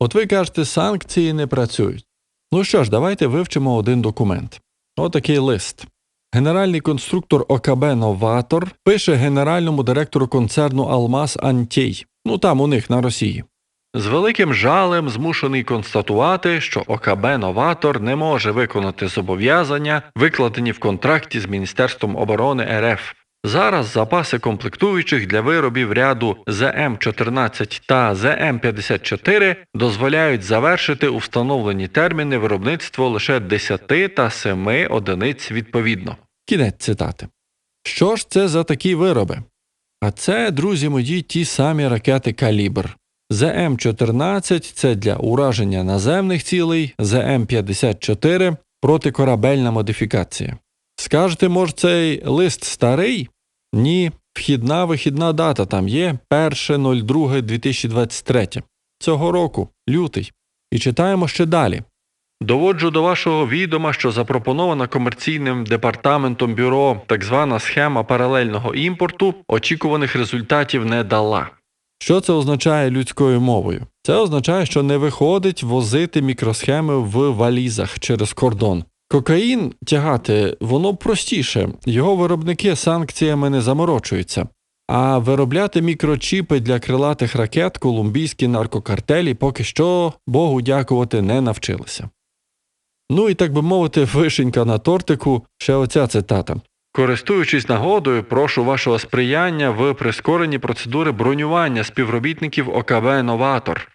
От ви кажете, санкції не працюють. Ну що ж, давайте вивчимо один документ. Отакий лист. Генеральний конструктор ОКБ Новатор пише генеральному директору концерну Алмаз Антій. Ну там у них на Росії. З великим жалем змушений констатувати, що ОКБ Новатор не може виконати зобов'язання, викладені в контракті з Міністерством оборони РФ. Зараз запаси комплектуючих для виробів ряду ЗМ-14 та ЗМ-54 дозволяють завершити у встановлені терміни виробництво лише 10 та 7 одиниць відповідно. Кінець цитати. Що ж це за такі вироби? А це, друзі мої, ті самі ракети Калібр. ЗМ-14 це для ураження наземних цілей, ЗМ-54 протикорабельна модифікація. Скажете, може, цей лист старий? Ні, вхідна вихідна дата там є 1.02.2023. Цього року, лютий. І читаємо ще далі. Доводжу до вашого відома, що запропонована комерційним департаментом бюро так звана схема паралельного імпорту очікуваних результатів не дала. Що це означає людською мовою? Це означає, що не виходить возити мікросхеми в валізах через кордон. Кокаїн тягати воно простіше, його виробники санкціями не заморочуються. А виробляти мікрочіпи для крилатих ракет колумбійські наркокартелі поки що Богу дякувати не навчилися. Ну і так би мовити, вишенька на тортику, ще оця цитата. Користуючись нагодою, прошу вашого сприяння в прискоренні процедури бронювання співробітників ОКБ Новатор.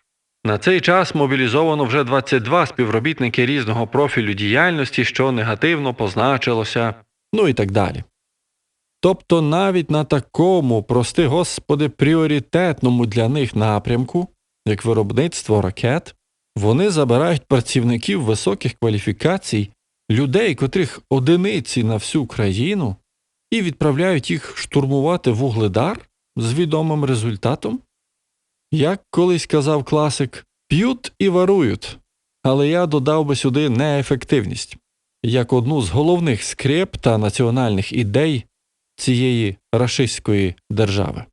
На цей час мобілізовано вже 22 співробітники різного профілю діяльності, що негативно позначилося, ну і так далі. Тобто навіть на такому, прости господи, пріоритетному для них напрямку, як виробництво ракет, вони забирають працівників високих кваліфікацій, людей, котрих одиниці на всю країну, і відправляють їх штурмувати вугледар з відомим результатом? Як колись казав класик, п'ють і варують, але я додав би сюди неефективність як одну з головних скреп та національних ідей цієї рашистської держави.